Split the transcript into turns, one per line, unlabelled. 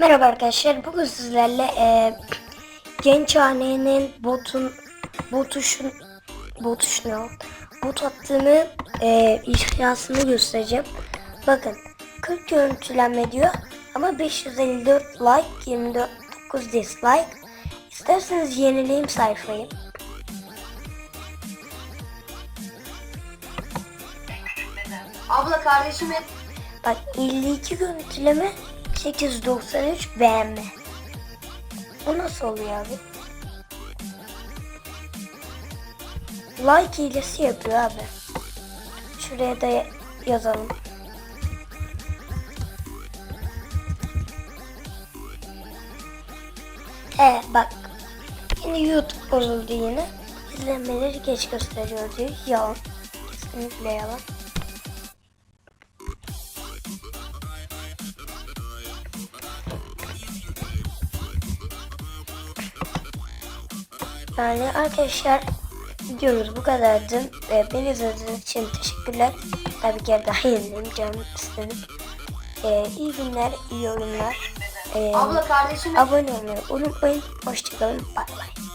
Merhaba arkadaşlar. Bugün sizlerle e, Gençhane'nin botun botuşun botuşun ne bot attığını e, ihyasını göstereceğim. Bakın 40 görüntülenme diyor ama 554 like 29 dislike. İsterseniz yenileyim sayfayı.
Abla kardeşime
Bak 52 görüntüleme 893 beğenme. O nasıl oluyor abi? Like hilesi yapıyor abi. Şuraya da yazalım. He bak. Yine YouTube bozuldu yine. İzlenmeleri geç gösteriyor diyor. Yalan. Kesinlikle yalan. Yani arkadaşlar videomuz bu kadardı. Ee, beni izlediğiniz için teşekkürler. Tabii ki daha yenileyim canım istedim. Ee, iyi günler, iyi oyunlar. Ee,
abla kardeşime
abone olmayı unutmayın. Hoşçakalın. Bay bay.